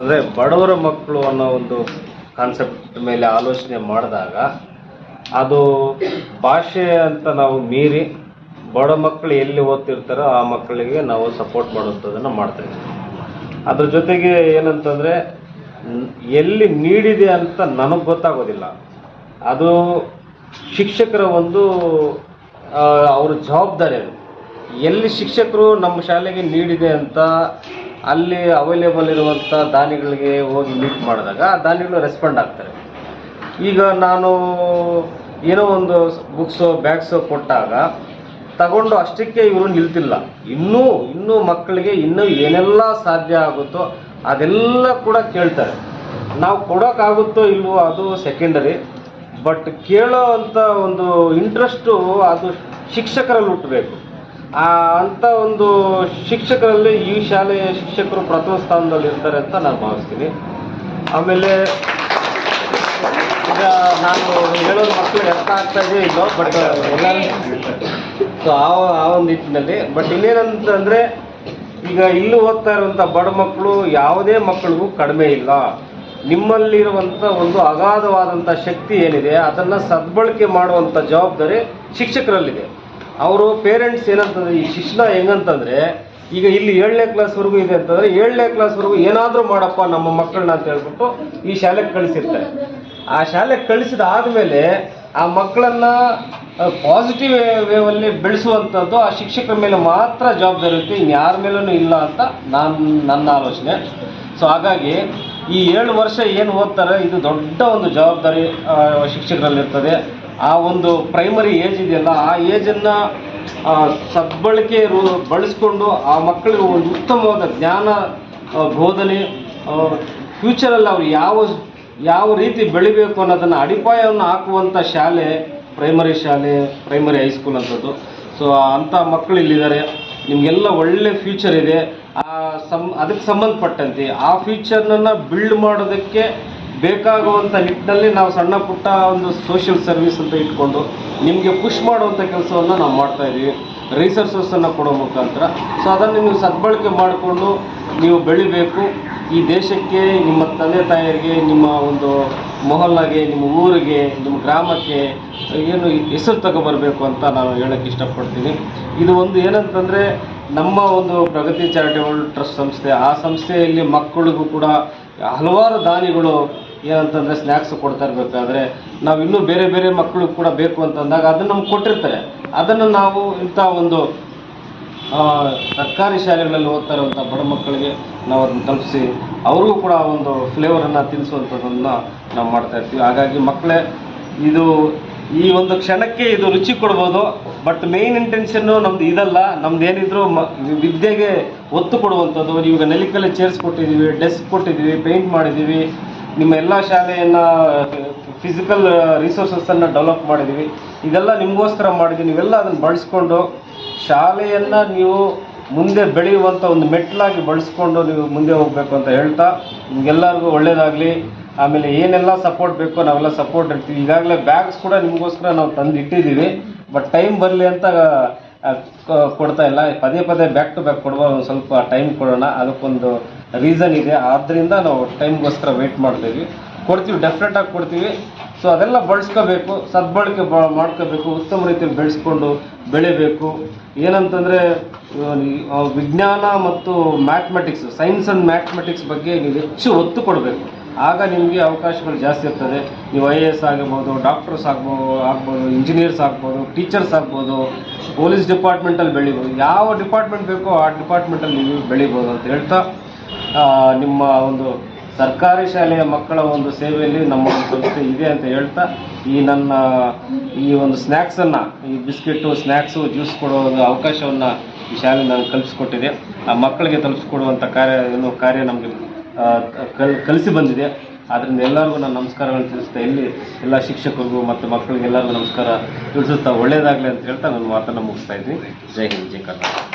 ಅಂದರೆ ಬಡವರ ಮಕ್ಕಳು ಅನ್ನೋ ಒಂದು ಕಾನ್ಸೆಪ್ಟ್ ಮೇಲೆ ಆಲೋಚನೆ ಮಾಡಿದಾಗ ಅದು ಭಾಷೆ ಅಂತ ನಾವು ಮೀರಿ ಬಡ ಮಕ್ಕಳು ಎಲ್ಲಿ ಓದ್ತಿರ್ತಾರೋ ಆ ಮಕ್ಕಳಿಗೆ ನಾವು ಸಪೋರ್ಟ್ ಮಾಡುವಂಥದ್ದನ್ನು ಮಾಡ್ತಾ ಇದ್ದೀವಿ. ಅದ್ರ ಜೊತೆಗೆ ಏನಂತಂದರೆ, ಎಲ್ಲಿ ನೀಡಿದೆ ಅಂತ ನನಗೆ ಗೊತ್ತಾಗೋದಿಲ್ಲ. ಅದು ಶಿಕ್ಷಕರ ಒಂದು ಅವರ ಜವಾಬ್ದಾರಿ ಅದು. ಎಲ್ಲಿ ಶಿಕ್ಷಕರು ನಮ್ಮ ಶಾಲೆಗೆ ನೀಡಿದೆ ಅಂತ ಅಲ್ಲಿ ಅವೈಲೇಬಲ್ ಇರುವಂಥ ದಾನಿಗಳಿಗೆ ಹೋಗಿ ಮೀಟ್ ಮಾಡಿದಾಗ ಆ ದಾನಿಗಳು ರೆಸ್ಪಾಂಡ್ ಆಗ್ತಾರೆ. ಈಗ ನಾನು ಏನೋ ಒಂದು ಬುಕ್ಸು ಬ್ಯಾಗ್ಸು ಕೊಟ್ಟಾಗ ತಗೊಂಡು ಅಷ್ಟಕ್ಕೆ ಇವರು ನಿಲ್ತಿಲ್ಲ. ಇನ್ನೂ ಇನ್ನೂ ಮಕ್ಕಳಿಗೆ ಇನ್ನೂ ಏನೆಲ್ಲ ಸಾಧ್ಯ ಆಗುತ್ತೋ ಅದೆಲ್ಲ ಕೂಡ ಕೇಳ್ತಾರೆ. ನಾವು ಕೊಡೋಕ್ಕಾಗುತ್ತೋ ಇಲ್ವೋ ಅದು ಸೆಕೆಂಡರಿ ಬಟ್ ಕೇಳೋ ಅಂಥ ಒಂದು ಇಂಟ್ರೆಸ್ಟು ಅದು ಶಿಕ್ಷಕರಲ್ಲಿ ಹುಟ್ಟಬೇಕು. ಆ ಅಂಥ ಒಂದು ಶಿಕ್ಷಕರಲ್ಲಿ ಈ ಶಾಲೆಯ ಶಿಕ್ಷಕರು ಪ್ರಥಮ ಸ್ಥಾನದಲ್ಲಿ ಇರ್ತಾರೆ ಅಂತ ನಾನು ಭಾವಿಸ್ತೀನಿ. ಆಮೇಲೆ ಈಗ ನಾನು ಹೇಳೋದು ಮಕ್ಕಳು ಅರ್ಥ ಆಗ್ತಾ ಇದೆ. ಇಲ್ಲೋ ಬಟ್ ಸೊ ಆ ಆ ಒಂದು ನಿಟ್ಟಿನಲ್ಲಿ. ಬಟ್ ಇನ್ನೇನಂತಂದರೆ ಈಗ ಇಲ್ಲಿ ಓದ್ತಾ ಇರುವಂಥ ಬಡ ಮಕ್ಕಳು ಯಾವುದೇ ಮಕ್ಕಳಿಗೂ ಕಡಿಮೆ ಇಲ್ಲ. ನಿಮ್ಮಲ್ಲಿರುವಂಥ ಒಂದು ಅಗಾಧವಾದಂಥ ಶಕ್ತಿ ಏನಿದೆ ಅದನ್ನು ಸದ್ಬಳಕೆ ಮಾಡುವಂಥ ಜವಾಬ್ದಾರಿ ಶಿಕ್ಷಕರಲ್ಲಿದೆ. ಅವರು ಪೇರೆಂಟ್ಸ್ ಏನಂತಂದ್ರೆ, ಈ ಶಿಕ್ಷಣ ಹೆಂಗಂತಂದ್ರೆ, ಈಗ ಇಲ್ಲಿ ಏಳನೇ ಕ್ಲಾಸ್ವರೆಗೂ ಇದೆ ಅಂತಂದ್ರೆ, ಏಳನೇ ಕ್ಲಾಸ್ವರೆಗೂ ಏನಾದರೂ ಮಾಡಪ್ಪ ನಮ್ಮ ಮಕ್ಕಳನ್ನ ಅಂತ ಹೇಳ್ಬಿಟ್ಟು ಈ ಶಾಲೆಗೆ ಕಳಿಸಿರ್ತಾರೆ. ಆ ಶಾಲೆಗೆ ಕಳಿಸಿದ ಆದಮೇಲೆ ಆ ಮಕ್ಕಳನ್ನ ಪಾಸಿಟಿವ್ ವೇವಲ್ಲಿ ಬೆಳೆಸುವಂಥದ್ದು ಆ ಶಿಕ್ಷಕರ ಮೇಲೆ ಮಾತ್ರ ಜವಾಬ್ದಾರಿ ಇರುತ್ತೆ. ಇನ್ಯಾರ ಮೇಲೂ ಇಲ್ಲ ಅಂತ ನಾನು, ನನ್ನ ಆಲೋಚನೆ. ಸೊ ಹಾಗಾಗಿ ಈ ಏಳು ವರ್ಷ ಏನು ಓದ್ತಾರೆ, ಇದು ದೊಡ್ಡ ಒಂದು ಜವಾಬ್ದಾರಿ ಶಿಕ್ಷಕರಲ್ಲಿರ್ತದೆ. ಆ ಒಂದು ಪ್ರೈಮರಿ ಏಜ್ ಇದೆಯಲ್ಲ, ಆ ಏಜನ್ನು ಸದ್ಬಳಕೆ ಬಳಸ್ಕೊಂಡು ಆ ಮಕ್ಕಳಿಗೆ ಒಂದು ಉತ್ತಮವಾದ ಜ್ಞಾನ ಬೋಧನೆ ಫ್ಯೂಚರಲ್ಲಿ ಅವ್ರು ಯಾವ ಯಾವ ರೀತಿ ಬೆಳಿಬೇಕು ಅನ್ನೋದನ್ನು ಅಡಿಪಾಯವನ್ನು ಹಾಕುವಂಥ ಶಾಲೆ ಪ್ರೈಮರಿ ಶಾಲೆ ಪ್ರೈಮರಿ ಹೈಸ್ಕೂಲ್ ಅಂಥದ್ದು. ಸೊ ಅಂಥ ಮಕ್ಕಳು ಇಲ್ಲಿದ್ದಾರೆ. ನಿಮಗೆಲ್ಲ ಒಳ್ಳೆ ಫ್ಯೂಚರ್ ಇದೆ. ಆ, ಸಂ, ಅದಕ್ಕೆ ಸಂಬಂಧಪಟ್ಟಂತೆ ಆ ಫ್ಯೂಚರ್ನನ್ನು ಬಿಲ್ಡ್ ಮಾಡೋದಕ್ಕೆ ಬೇಕಾಗುವಂಥ ನಿಟ್ಟಿನಲ್ಲಿ ನಾವು ಸಣ್ಣ ಪುಟ್ಟ ಒಂದು ಸೋಷಿಯಲ್ ಸರ್ವಿಸ್ ಅಂತ ಇಟ್ಕೊಂಡು ನಿಮಗೆ ಪುಷ್ ಮಾಡುವಂಥ ಕೆಲಸವನ್ನು ನಾವು ಮಾಡ್ತಾ ಇದ್ದೀವಿ ರಿಸೋರ್ಸಸ್ಸನ್ನು ಕೊಡೋ ಮುಖಾಂತರ. ಸೊ ಅದನ್ನು ನೀವು ಸದ್ಬಳಕೆ ಮಾಡಿಕೊಂಡು ನೀವು ಬೆಳಿಬೇಕು. ಈ ದೇಶಕ್ಕೆ, ನಿಮ್ಮ ತಂದೆ ತಾಯಿಯರಿಗೆ, ನಿಮ್ಮ ಒಂದು ಮೊಹಲ್ಲಾಗೆ, ನಿಮ್ಮ ಊರಿಗೆ, ನಿಮ್ಮ ಗ್ರಾಮಕ್ಕೆ ಏನು ಹೆಸರು ತಗೊಬರಬೇಕು ಅಂತ ನಾನು ಹೇಳೋಕ್ಕೆ ಇಷ್ಟಪಡ್ತೀನಿ. ಇದು ಒಂದು ಏನಂತಂದರೆ ನಮ್ಮ ಒಂದು ಪ್ರಗತಿ ಚಾರಿಟೇಬಲ್ ಟ್ರಸ್ಟ್ ಸಂಸ್ಥೆ, ಆ ಸಂಸ್ಥೆಯಲ್ಲಿ ಮಕ್ಕಳಿಗೂ ಕೂಡ ಹಲವಾರು ದಾನಿಗಳು ಏನಂತಂದರೆ ಸ್ನ್ಯಾಕ್ಸ್ ಕೊಡ್ತಾ ಇರಬೇಕಾದ್ರೆ ನಾವು ಇನ್ನೂ ಬೇರೆ ಬೇರೆ ಮಕ್ಕಳು ಕೂಡ ಬೇಕು ಅಂತಂದಾಗ ಅದನ್ನು ನಮ್ಗೆ ಕೊಟ್ಟಿರ್ತಾರೆ. ಅದನ್ನು ನಾವು ಇಂಥ ಒಂದು ಸರ್ಕಾರಿ ಶಾಲೆಗಳಲ್ಲಿ ಓದ್ತಾ ಇರುವಂಥ ಬಡ ಮಕ್ಕಳಿಗೆ ನಾವು ಅದನ್ನು ತಲುಪಿಸಿ ಅವ್ರಿಗೂ ಕೂಡ ಒಂದು ಫ್ಲೇವರನ್ನು ತಿನ್ನಿಸುವಂಥದ್ದನ್ನು ನಾವು ಮಾಡ್ತಾ ಇರ್ತೀವಿ. ಹಾಗಾಗಿ ಮಕ್ಕಳೇ ಇದು ಈ ಒಂದು ಕ್ಷಣಕ್ಕೆ ಇದು ರುಚಿ ಕೊಡ್ಬೋದು. ಬಟ್ ಮೇಯ್ನ್ ಇಂಟೆನ್ಷನ್ನು ನಮ್ದು ಇದಲ್ಲ. ನಮ್ದು ಏನಿದ್ರು ಮ, ವಿದ್ಯೆಗೆ ಒತ್ತು ಕೊಡುವಂಥದ್ದು ಇವಾಗ ನೆಲಿಕಲ್ಲಿ ಚೇರ್ಸ್ ಕೊಟ್ಟಿದ್ದೀವಿ ಡೆಸ್ಕ್ ಕೊಟ್ಟಿದ್ದೀವಿ ಪೇಂಟ್ ಮಾಡಿದ್ದೀವಿ ನಿಮ್ಮ ಎಲ್ಲ ಶಾಲೆಯನ್ನು ಫಿಸಿಕಲ್ ರಿಸೋರ್ಸಸ್ಸನ್ನು ಡೆವಲಪ್ ಮಾಡಿದ್ದೀವಿ ಇದೆಲ್ಲ ನಿಮಗೋಸ್ಕರ ಮಾಡಿದ್ದೀವಿ ನೀವೆಲ್ಲ ಅದನ್ನು ಬಳಸ್ಕೊಂಡು ಶಾಲೆಯನ್ನು ನೀವು ಮುಂದೆ ಬೆಳೆಯುವಂಥ ಒಂದು ಮೆಟ್ಲಾಗಿ ಬಳಸ್ಕೊಂಡು ನೀವು ಮುಂದೆ ಹೋಗಬೇಕು ಅಂತ ಹೇಳ್ತಾ, ನಿಮಗೆಲ್ಲರಿಗೂ ಒಳ್ಳೆಯದಾಗಲಿ ಆಮೇಲೆ ಏನೆಲ್ಲ ಸಪೋರ್ಟ್ ಬೇಕೋ ನಾವೆಲ್ಲ ಸಪೋರ್ಟ್ ಇರ್ತೀವಿ ಈಗಾಗಲೇ ಬ್ಯಾಗ್ಸ್ ಕೂಡ ನಿಮಗೋಸ್ಕರ ನಾವು ತಂದು ಇಟ್ಟಿದ್ದೀವಿ ಬಟ್ ಟೈಮ್ ಬರಲಿ ಅಂತ ಕೊಡ್ತಾ ಇಲ್ಲ. ಪದೇ ಪದೇ ಬ್ಯಾಕ್ ಟು ಬ್ಯಾಕ್ ಕೊಡುವ ಸ್ವಲ್ಪ ಟೈಮ್ ಕೊಡೋಣ. ಅದಕ್ಕೊಂದು ರೀಸನ್ ಇದೆ. ಆದ್ದರಿಂದ ನಾವು ಟೈಮ್ಗೋಸ್ಕರ ವೆಯ್ಟ್ ಮಾಡ್ತೀವಿ. ಕೊಡ್ತೀವಿ ಡೆಫಿನೆಟಾಗಿ ಕೊಡ್ತೀವಿ. ಸೊ ಅದೆಲ್ಲ ಬಳಸ್ಕೋಬೇಕು, ಸದ್ಬಳಕೆ ಬ, ಮಾಡ್ಕೋಬೇಕು, ಉತ್ತಮ ರೀತಿಯಲ್ಲಿ ಬೆಳೆಸ್ಕೊಂಡು ಬೆಳಿಬೇಕು. ಏನಂತಂದರೆ ವಿಜ್ಞಾನ ಮತ್ತು ಮ್ಯಾಥಮೆಟಿಕ್ಸ್ ಸೈನ್ಸ್ ಆ್ಯಂಡ್ ಮ್ಯಾಥಮೆಟಿಕ್ಸ್ ಬಗ್ಗೆ ನೀವು ಹೆಚ್ಚು ಒತ್ತು ಕೊಡಬೇಕು. ಆಗ ನಿಮಗೆ ಅವಕಾಶಗಳು ಜಾಸ್ತಿ ಇರ್ತದೆ ನೀವು ಐ ಎ ಎಸ್ ಆಗಬಹುದು ಡಾಕ್ಟರ್ಸ್ ಆಗ್ಬೋ ಆಗ್ಬೋದು ಇಂಜಿನಿಯರ್ಸ್ ಆಗ್ಬೋದು ಟೀಚರ್ಸ್ ಆಗ್ಬೋದು ಪೊಲೀಸ್ ಡಿಪಾರ್ಟ್ಮೆಂಟಲ್ಲಿ ಬೆಳಿಬೋದು. ಯಾವ ಡಿಪಾರ್ಟ್ಮೆಂಟ್ ಬೇಕೋ ಆ ಡಿಪಾರ್ಟ್ಮೆಂಟಲ್ಲಿ ನೀವು ಬೆಳಿಬೋದು ಅಂತ ಹೇಳ್ತಾ ನಿಮ್ಮ ಒಂದು ಸರ್ಕಾರಿ ಶಾಲೆಯ ಮಕ್ಕಳ ಒಂದು ಸೇವೆಯಲ್ಲಿ ನಮ್ಮ ಒಂದು ಸಂಸ್ಥೆ ಇದೆ ಅಂತ ಹೇಳ್ತಾ, ಈ ನನ್ನ ಈ ಒಂದು ಸ್ನ್ಯಾಕ್ಸನ್ನು ಈ ಬಿಸ್ಕೆಟು ಸ್ನ್ಯಾಕ್ಸು ಜ್ಯೂಸ್ ಕೊಡೋ ಒಂದು ಅವಕಾಶವನ್ನು ಈ ಶಾಲೆ ನಾನು ಕಲ್ಪಿಸ್ಕೊಟ್ಟಿದೆ. ಆ ಮಕ್ಕಳಿಗೆ ತಲುಪಿಸ್ಕೊಡುವಂಥ ಕಾರ್ಯ, ಏನು ಕಾರ್ಯ ನಮಗೆ ಕಲ್, ಕಲಿಸಿ ಬಂದಿದೆ. ಆದ್ದರಿಂದ ಎಲ್ಲರಿಗೂ ನಾನು ನಮಸ್ಕಾರಗಳನ್ನು ತಿಳಿಸ್ತಾ, ಇಲ್ಲಿ ಎಲ್ಲ ಶಿಕ್ಷಕರಿಗೂ ಮತ್ತು ಮಕ್ಕಳಿಗೆಲ್ಲರಿಗೂ ನಮಸ್ಕಾರ ತಿಳಿಸುತ್ತಾ ಒಳ್ಳೆಯದಾಗಲಿ ಅಂತ ಹೇಳ್ತಾ ನನ್ನ ಮಾತನ್ನು ಮುಗಿಸ್ತಾ ಇದ್ದೀನಿ. ಜೈ ಹಿಂದ್, ಜೈ ಕರ್ನಾಟಕ.